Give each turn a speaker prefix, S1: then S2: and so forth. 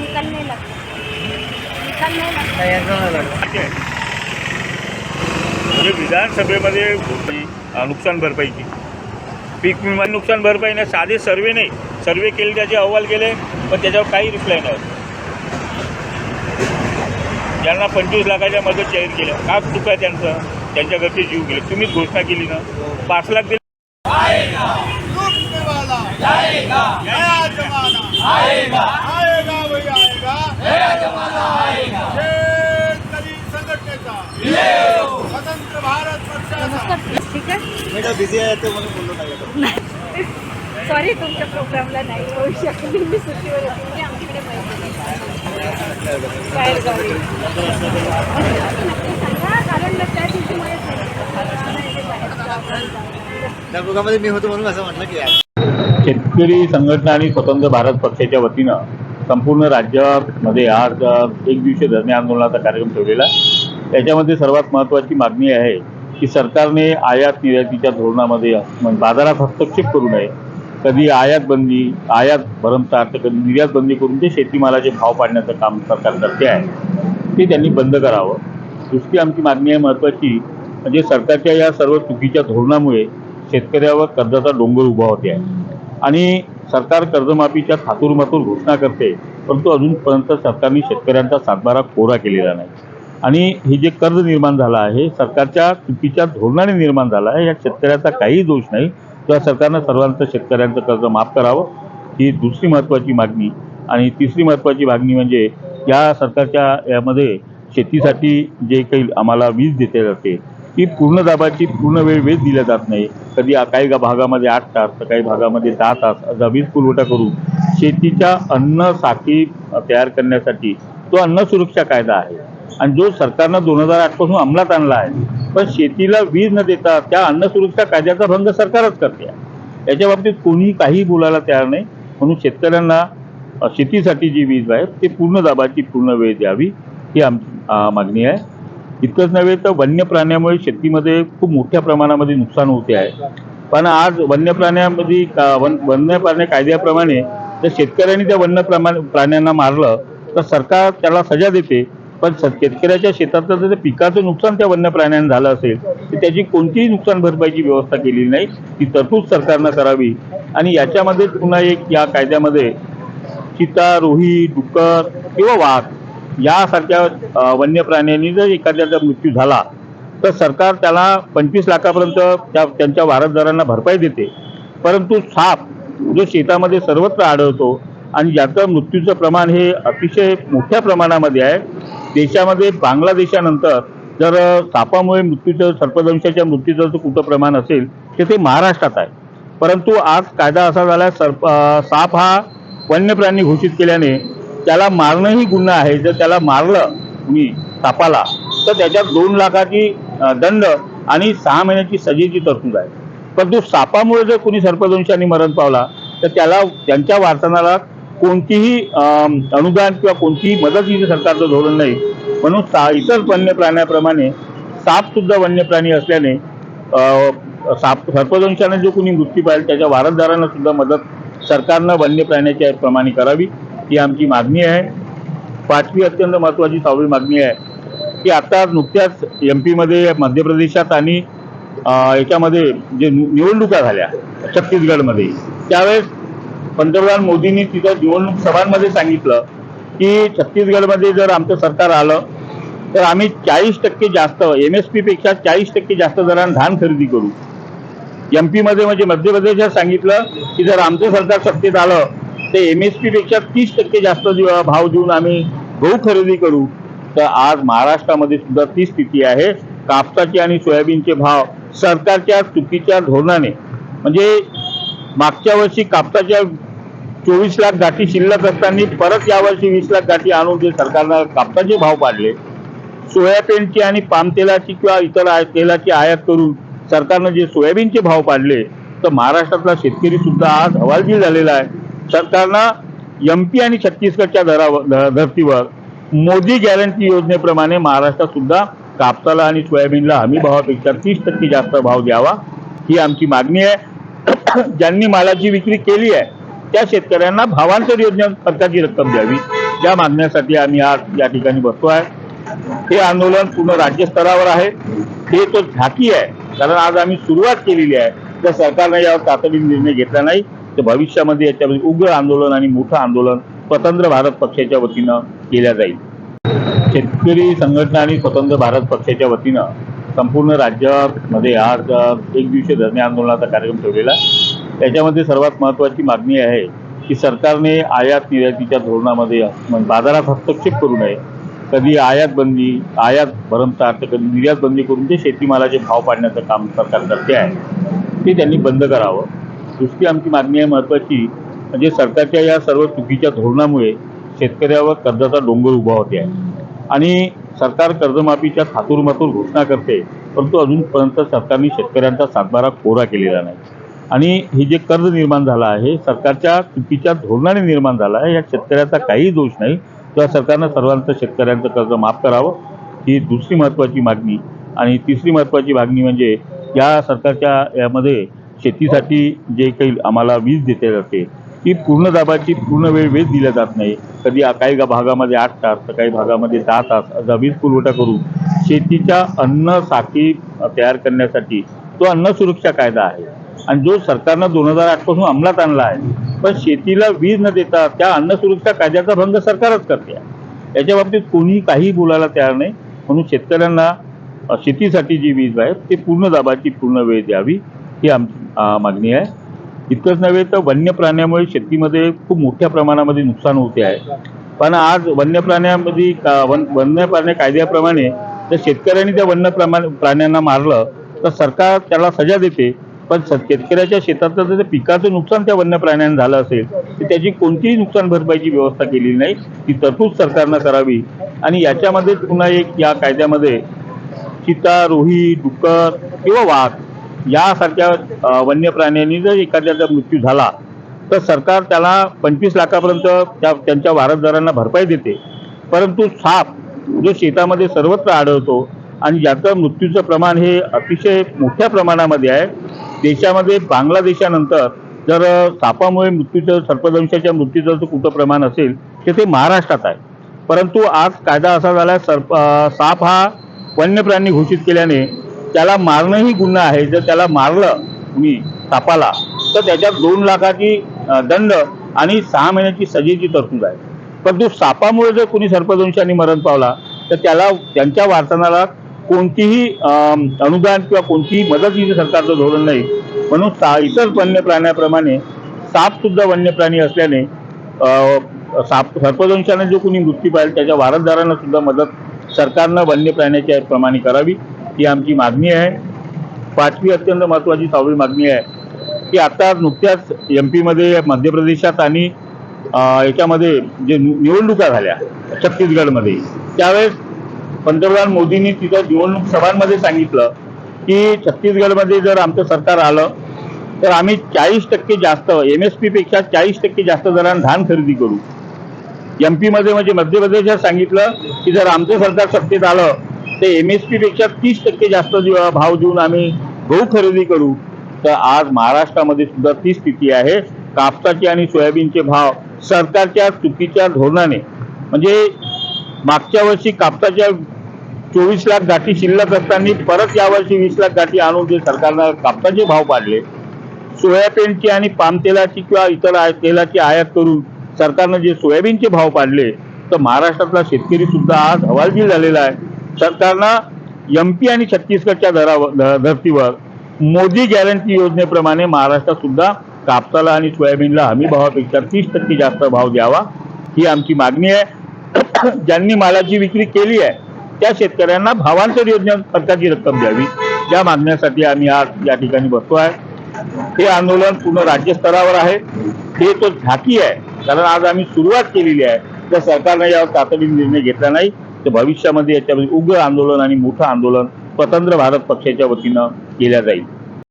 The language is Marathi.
S1: निकाल नहीं लगता. निकाल नहीं लगता.
S2: म्हणजे विधानसभेमध्ये अ, नुकसान भरपाईची पीक विमा नुकसान भरपाई नाही साधे सर्वे नाही. सर्वे केले त्याचे अहवाल केले पण त्याच्यावर काही रिप्लाय नाही. ज्यांना पंचवीस लाखाच्या मदत जाहीर केल्या. का चुका आहे त्यांचं? त्यांच्या घरचे जीव गेले. तुम्हीच घोषणा केली ना? पाच लाख दिले.
S3: जमाना आएगा आएगा वही आएगा नया जमाना आएगा शेतकरी संघटनेचा. स्वतंत्र भारत पक्षाचा.
S1: ठीक आहे?
S3: बिझी आहे ते म्हणून बोललो नाही.
S1: सॉरी तुमच्या प्रोग्रामला नाही होऊ शकली. मी सुट्टीवर होती. म्हणजे आमच्याकडे पैसे. बाहेर गावी सांगा कारण त्या दिवशी.
S3: त्या प्रोग्राममध्ये मी होतो म्हणून असं म्हटलं की
S2: शेतकरी संघटना आणि स्वतंत्र भारत पक्षाच्या वतीनं संपूर्ण राज्यामध्ये आज एक दिवशी धरणे आंदोलनाचा कार्यक्रम ठेवलेला त्याच्यामध्ये सर्वात महत्त्वाची मागणी आहे की सरकारने आयात निर्यातीच्या धोरणामध्ये म्हणजे बाजारात हस्तक्षेप करू नये. कधी आयात बंदी आयात भरमसाठ तर कधी निर्यात बंदी करून ते शेतीमालाचे भाव पाडण्याचं काम सरकार करते आहे. ते त्यांनी बंद करावं. दुसरी आमची मागणी आहे महत्त्वाची म्हणजे सरकारच्या या सर्व चुकीच्या धोरणामुळे शेतकऱ्यावर कर्जाचा डोंगर उभा होते आहे. आणि सरकार कर्जमाफीच्या खातूरमातूर घोषणा करते परंतु अजूनपर्यंत सरकारने शेतकऱ्यांचा सातबारा कोरा केलेला नाही. आणि हे जे कर्ज निर्माण झालं आहे सरकारच्या चुकीच्या धोरणाने निर्माण झालं आहे या शेतकऱ्याचा काही दोष नाही. तेव्हा सरकारनं सर्वांचं शेतकऱ्यांचं कर्ज माफ करावं ही दुसरी महत्त्वाची मागणी. आणि तिसरी महत्त्वाची मागणी म्हणजे या सरकारच्या यामध्ये शेतीसाठी जे काही आम्हाला वीज देते जाते ती पूर्ण दाबाची पूर्ण वेळ वेज दिल्या जात नाही. कधी काही भागामध्ये आठ तास तर काही भागामध्ये दहा तास असा वीज पुरवठा करून शेतीच्या अन्न साखळी तयार करण्यासाठी तो अन्न सुरक्षा कायदा आहे. आणि जो सरकारनं दोन हजार आठपासून अंमलात आणला आहे पण शेतीला वीज न देता त्या अन्न सुरक्षा कायद्याचा भंग सरकारच करते. आहे याच्या बाबतीत कोणी काही बोलायला तयार नाही. म्हणून शेतकऱ्यांना शेतीसाठी जी वीज आहे ते पूर्ण दाबाची पूर्ण वेळ द्यावी ही आमची मागणी आहे. इतकंच नव्हे तर वन्य प्राण्यामुळे शेतीमध्ये खूप मोठ्या प्रमाणामध्ये नुकसान होते आहे. पण आज वन्य प्राण्यामध्ये का वन वन्य प्राणी कायद्याप्रमाणे जर शेतकऱ्यांनी त्या वन्य प्रमा प्राण्यांना मारलं तर सरकार त्याला सजा देते. पण स- शेतकऱ्याच्या शेतातलं जर पिकाचं नुकसान त्या वन्य प्राण्यांना झालं असेल तर त्याची कोणतीही नुकसान भरपाईची व्यवस्था केलेली नाही. ती तरतूद सरकारनं करावी. आणि याच्यामध्ये पुन्हा एक या कायद्यामध्ये चिता रोही डुक्कर किंवा वाघ यासारख्या वन्य प्राण्यांनी जर एखाद्याचा मृत्यू झाला तर सरकार त्याला पंचवीस लाखापर्यंत त्या त्यांच्या वारसदारांना भरपाई देते. परंतु साप जो शेतामध्ये सर्वत्र आढळतो आणि ज्याचं मृत्यूचं प्रमाण हे अतिशय मोठ्या प्रमाणामध्ये आहे देशामध्ये बांगलादेशानंतर जर सापामुळे मृत्यूचं सर्पदंशाच्या मृत्यूचं जर कुठं प्रमाण असेल तर ते महाराष्ट्रात आहे. परंतु आज कायदा असा झाला आहे सर्प साप हा वन्य प्राणी घोषित केल्याने त्याला मारणंही गुन्हा आहे. जर त्याला मारलं मी सापाला तर त्याच्यात दोन लाखाची दंड आणि सहा महिन्याची सजेची तरतूद आहे. परंतु सापामुळे जर कोणी सर्पदंशाने मरण पावला तर त्याला त्यांच्या वारसानाला कोणतीही अनुदान किंवा कोणतीही मदतीचं सरकारचं धोरण नाही. म्हणून सा इतर वन्य प्राण्याप्रमाणे साप सुद्धा वन्य प्राणी असल्याने साप सर्पदंशाने जो कोणी मृत्यू पाहिजे त्याच्या वारसदारांना सुद्धा मदत सरकारनं वन्य प्राण्याच्या प्रमाणे करावी. ही आमची मागणी आहे. पाचवी अत्यंत महत्त्वाची सहावी मागणी आहे की आता नुकत्याच एम पीमध्ये मध्य प्रदेशात आणि याच्यामध्ये जे निवडणुका झाल्या छत्तीसगडमध्ये त्यावेळेस पंतप्रधान मोदींनी तिथं निवडणूक सभांमध्ये सांगितलं की छत्तीसगडमध्ये जर आमचं सरकार आलं तर आम्ही चाळीस टक्के जास्त एम एस पी पेक्षा चाळीस टक्के जास्त दरानं धान खरेदी करू. एम पीमध्ये म्हणजे मध्य प्रदेशात सांगितलं की जर आमचं सरकार सत्तेत आलं ते एम एस पीपेक्षा तीस टक्के जास्त भाव देऊन आम्ही गहू खरेदी करू तर आज महाराष्ट्रामध्ये सुद्धा ती स्थिती आहे. कापसाचे आणि सोयाबीनचे भाव सरकारच्या चुकीच्या धोरणाने म्हणजे मागच्या वर्षी कापसाच्या चोवीस लाख गाठी शिल्लक असताना परत यावर्षी वीस लाख गाठी आणून जे सरकारनं कापसाचे भाव पाडले सोयाबीनची आणि पामतेलाची किंवा इतर आय- तेलाची आयात करून सरकारनं जे सोयाबीनचे भाव पाडले तर महाराष्ट्रातला शेतकरी सुद्धा आज हवालदिल झालेला आहे. सरकारनं एम पी आणि छत्तीसगडच्या दरावर धर्तीवर मोदी गॅरंटी योजनेप्रमाणे महाराष्ट्रात सुद्धा कापसाला आणि सोयाबीनला हमी भावापेक्षा तीस टक्के जास्त भाव द्यावा ही आमची मागणी आहे. ज्यांनी मालाची विक्री केली आहे त्या शेतकऱ्यांना भावांतर योजना खर्चाची रक्कम द्यावी. ज्या मागण्यासाठी आम्ही आज या ठिकाणी बसतो आहे. हे आंदोलन पूर्ण राज्यस्तरावर आहे. हे तो झाकी आहे. कारण आज आम्ही सुरुवात केलेली आहे. तर सरकारने यावर तातडीने निर्णय घेतला नाही तर भविष्यामध्ये याच्यामध्ये उग्र आंदोलन आणि मोठं आंदोलन स्वतंत्र भारत पक्षाच्या वतीनं केल्या जाईल. शेतकरी संघटना आणि स्वतंत्र भारत पक्षाच्या वतीनं संपूर्ण राज्यामध्ये आज एक दिवशी धरणे आंदोलनाचा कार्यक्रम ठेवलेला त्याच्यामध्ये सर्वात महत्त्वाची मागणी आहे की सरकारने आयात निर्यातीच्या धोरणामध्ये म्हणजे बाजारात हस्तक्षेप करू नये. कधी आयात बंदी आयात भरमसाठ तर कधी निर्यात बंदी करून ते शेतीमालाचे भाव पाडण्याचं काम सरकार करते आहे. ते त्यांनी बंद करावं. दुसरी आमची मागणी आहे महत्त्वाची म्हणजे सरकारच्या या सर्व चुकीच्या धोरणामुळे शेतकऱ्यावर कर्जाचा डोंगर उभा होते आहे. आणि सरकार कर्जमाफीच्या थातूरमातूर घोषणा करते परंतु अजूनपर्यंत सरकारने शेतकऱ्यांचा सातबारा कोरा केलेला नाही. आणि हे जे कर्ज निर्माण झालं आहे सरकारच्या चुकीच्या धोरणाने निर्माण झालं आहे या शेतकऱ्याचा काही दोष नाही. तेव्हा सरकारनं सर्वांचं शेतकऱ्यांचं कर्ज माफ करावं ही दुसरी महत्त्वाची मागणी. आणि तिसरी महत्त्वाची मागणी म्हणजे या सरकारच्या यामध्ये शेतीसाठी जे काही आम्हाला वीज देते जाते ती पूर्ण दाबाची पूर्ण वेळ वीज दिल्या जात नाही. कधी काही भागामध्ये आठ तास तर काही भागामध्ये दहा तास असा वीज पुरवठा करून शेतीच्या अन्न साखळी तयार करण्यासाठी तो अन्न सुरक्षा कायदा आहे. आणि जो सरकारनं दोन हजार आठपासून अंमलात आणला आहे पण शेतीला वीज न देता त्या अन्न सुरक्षा कायद्याचा भंग सरकारच करते. आहे याच्या बाबतीत कोणी काही बोलायला तयार नाही. म्हणून शेतकऱ्यांना शेतीसाठी जी वीज आहे ते पूर्ण दाबाची पूर्ण वेळ द्यावी. ही आम मागणी आहे. इतकंच नव्हे तर वन्य प्राण्यामुळे शेतीमध्ये खूप मोठ्या प्रमाणामध्ये नुकसान होते आहे. पण आज वन्य प्राण्यामध्ये का- वन वन्य प्राणी कायद्याप्रमाणे जर शेतकऱ्यांनी त्या वन्य प्रमा प्राण्यांना मारलं तर सरकार त्याला सजा देते. पण शेतकऱ्याच्या शेतातलं जर पिकाचं नुकसान त्या वन्य प्राण्यांना झालं असेल तर त्याची कोणतीही नुकसान भरपाईची व्यवस्था केलेली नाही. ती तरतूद सरकारनं करावी. आणि याच्यामध्ये पुन्हा एक या कायद्यामध्ये चिता रोही डुक्कर किंवा वाघ यासारख्या वन्य प्राण्यांनी जर एखाद्याचा मृत्यू झाला तर सरकार त्याला पंचवीस लाखापर्यंत त्या त्यांच्या वारसदारांना भरपाई देते. परंतु साप जो शेतामध्ये सर्वत्र आढळतो आणि ज्याचं मृत्यूचं प्रमाण हे अतिशय मोठ्या प्रमाणामध्ये आहे देशामध्ये बांगलादेशानंतर जर सापामुळे मृत्यूचं सर्पदंशाच्या मृत्यूचं जर कुठं प्रमाण असेल तर ते महाराष्ट्रात आहे. परंतु आज कायदा असा झाला सर्प साप हा वन्य प्राणी घोषित केल्याने त्याला मारणंही गुन्हा आहे. जर त्याला मारलं मी सापाला तर त्याच्यात दोन लाखाची दंड आणि सहा महिन्याची सजेची तरतूद आहे. परंतु सापामुळे जर कोणी सर्पदंशाने मरण पावला तर त्याला त्यांच्या वार्तानाला कोणतीही अनुदान किंवा कोणतीही मदतीचं सरकारचं धोरण नाही. म्हणून सा इतर वन्य प्राण्याप्रमाणे साप सुद्धा वन्य प्राणी असल्याने साप सर्पदंशाने जो कोणी मृत्यू पाहिला त्याच्या वारसदारांना सुद्धा मदत सरकारनं वन्य प्राण्याच्या प्रमाणे करावी. ही आमची मागणी आहे. पाचवी अत्यंत महत्त्वाची सहावी मागणी आहे की आता नुकत्याच एम पीमध्ये मध्य प्रदेशात आणि याच्यामध्ये जे निवडणुका झाल्या छत्तीसगडमध्ये त्यावेळेस पंतप्रधान मोदींनी तिथं निवडणूक सभांमध्ये सांगितलं की छत्तीसगडमध्ये जर आमचं सरकार आलं तर आम्ही चाळीस टक्के जास्त एम एस पी पेक्षा चाळीस टक्के जास्त दरानं धान खरेदी करू. एम पीमध्ये म्हणजे मध्य प्रदेशात सांगितलं की जर आमचं सरकार सत्तेत आलं ते एम एस पी पेक्षा तीस टक्के जास्त भाव देऊन आम्ही गहू खरेदी करू तर आज महाराष्ट्रामध्ये सुद्धा ती स्थिती आहे. कापसाचे आणि सोयाबीनचे भाव सरकारच्या चुकीच्या धोरणाने म्हणजे मागच्या वर्षी कापसाच्या चोवीस लाख गाठी शिल्लक असताना परत यावर्षी वीस लाख गाठी आणून जे सरकारनं कापसाचे भाव पाडले सोयाबीनची आणि पाम तेलाची किंवा इतर आय- तेलाची आयात करून सरकारनं जे सोयाबीनचे भाव पाडले तर महाराष्ट्रातला शेतकरी सुद्धा आज हवालदिल झालेला आहे. सरकारनं एम पी आणि छत्तीसगडच्या दरावर धर्तीवर मोदी गॅरंटी योजनेप्रमाणे महाराष्ट्रात सुद्धा कापसाला आणि सोयाबीनला हमी भावापेक्षा तीस टक्के जास्त भाव द्यावा ही आमची मागणी आहे. ज्यांनी मालाची विक्री केली आहे त्या शेतकऱ्यांना भावांतर योजना खर्चाची रक्कम द्यावी. या मागण्यासाठी आम्ही आज या ठिकाणी बसतो आहे. हे आंदोलन पूर्ण राज्यस्तरावर आहे. हे तो झाकी आहे. कारण आज आम्ही सुरुवात केलेली आहे. तर सरकारने यावर तातडीने निर्णय घेतला नाही तर भविष्यामध्ये याच्यामध्ये उग्र आंदोलन आणि मोठं आंदोलन स्वतंत्र भारत पक्षाच्या वतीनं केल्या जाईल.